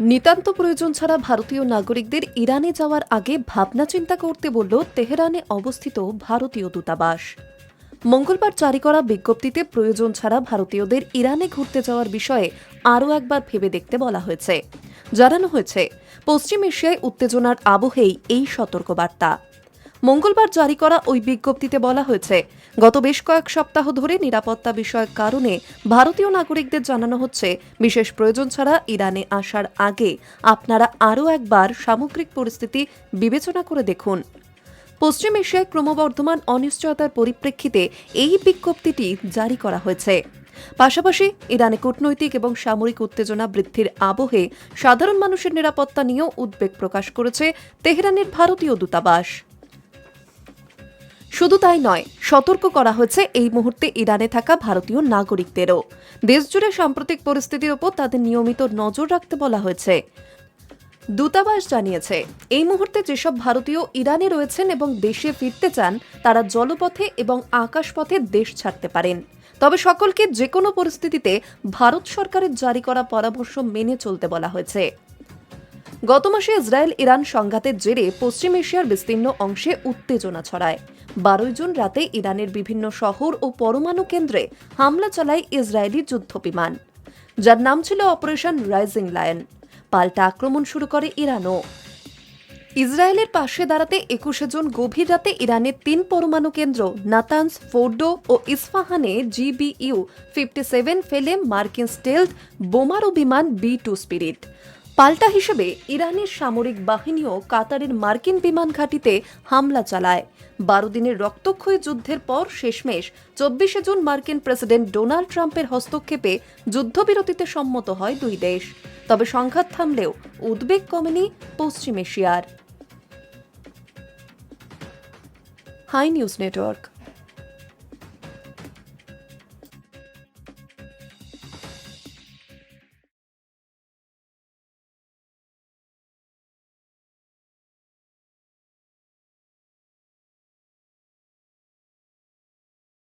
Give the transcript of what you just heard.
নিতান্ত প্রয়োজন ছাড়া ভারতীয় নাগরিকদের ইরানে যাওয়ার আগে ভাবনা চিন্তা করতে বলল তেহরানে অবস্থিত ভারতীয় দূতাবাস। মঙ্গলবার জারি করা বিজ্ঞপ্তিতে প্রয়োজন ছাড়া ভারতীয়দের ইরানে ঘুরতে যাওয়ার বিষয়ে আরও একবার ভেবে দেখতে বলা হয়েছে। জানানো হয়েছে, পশ্চিম এশিয়ায় উত্তেজনার আবহেই এই সতর্কবার্তা। মঙ্গলবার জারি করা ওই বিজ্ঞপ্তিতে বলা হয়েছে, গত বেশ কয়েক সপ্তাহ ধরে নিরাপত্তা বিষয়ক কারণে ভারতীয় নাগরিকদের জানানো হচ্ছে, বিশেষ প্রয়োজন ছাড়া ইরানে আসার আগে আপনারা আরও একবার সামগ্রিক পরিস্থিতি বিবেচনা করে দেখুন। পশ্চিম এশিয়ায় ক্রমবর্ধমান অনিশ্চয়তার পরিপ্রেক্ষিতে এই বিজ্ঞপ্তিটি জারি করা হয়েছে। পাশাপাশি ইরানে কূটনৈতিক এবং সামরিক উত্তেজনা বৃদ্ধির আবহে সাধারণ মানুষের নিরাপত্তা নিয়েও উদ্বেগ প্রকাশ করেছে তেহরানের ভারতীয় দূতাবাস। শুধু তাই নয়, সতর্ক করা হয়েছে এই মুহূর্তে ইরানে থাকা ভারতীয় নাগরিকদেরও। দেশজুড়ে সাম্প্রতিক পরিস্থিতির ওপর তাদের নিয়মিত নজর রাখতে বলা হয়েছে। দূতাবাস জানিয়েছে, এই মুহূর্তে যেসব ভারতীয় ইরানে রয়েছেন এবং দেশে ফিরতে চান, তারা জলপথে এবং আকাশপথে দেশ ছাড়তে পারেন। তবে সকলকে যে কোনো পরিস্থিতিতে ভারত সরকারের জারি করা পরামর্শ মেনে চলতে বলা হয়েছে। গত মাসে ইসরায়েল ইরান সংঘাতের জেরে পশ্চিম এশিয়ার বিস্তীর্ণ অংশে উত্তেজনা ছড়ায়। বারোই জুন রাতে ইরানের বিভিন্ন শহর ও পরমাণু কেন্দ্রে হামলা চালায় ইসরায়েলি যুদ্ধ বিমান। যার নাম ছিল অপারেশন রাইজিং লায়ন। পাল্টা আক্রমণ শুরু করে ইরানও। ইসরায়েলের পাশে দাঁড়াতে একুশে জুন গভীর রাতে ইরানের তিন পরমাণু কেন্দ্র নাতানস, ফোর্ডো ও ইস্ফাহানে জিবিইউ ফিফটি সেভেন ফেলে মার্কিন স্টেলথ বোমারু বিমান বি টু স্পিরিট। পাল্টা হিসেবে ইরানের সামরিক বাহিনীও কাতারের মার্কিন বিমান ঘাঁটিতে হামলা চালায়। বারো দিনের রক্তক্ষয়ী যুদ্ধের পর শেষমেশ চব্বিশে জুন মার্কিন প্রেসিডেন্ট ডোনাল্ড ট্রাম্পের হস্তক্ষেপে যুদ্ধবিরতিতে সম্মত হয় দুই দেশ। তবে সংঘাত থামলেও উদ্বেগ কমেনি পশ্চিম এশিয়ার। Hi news network.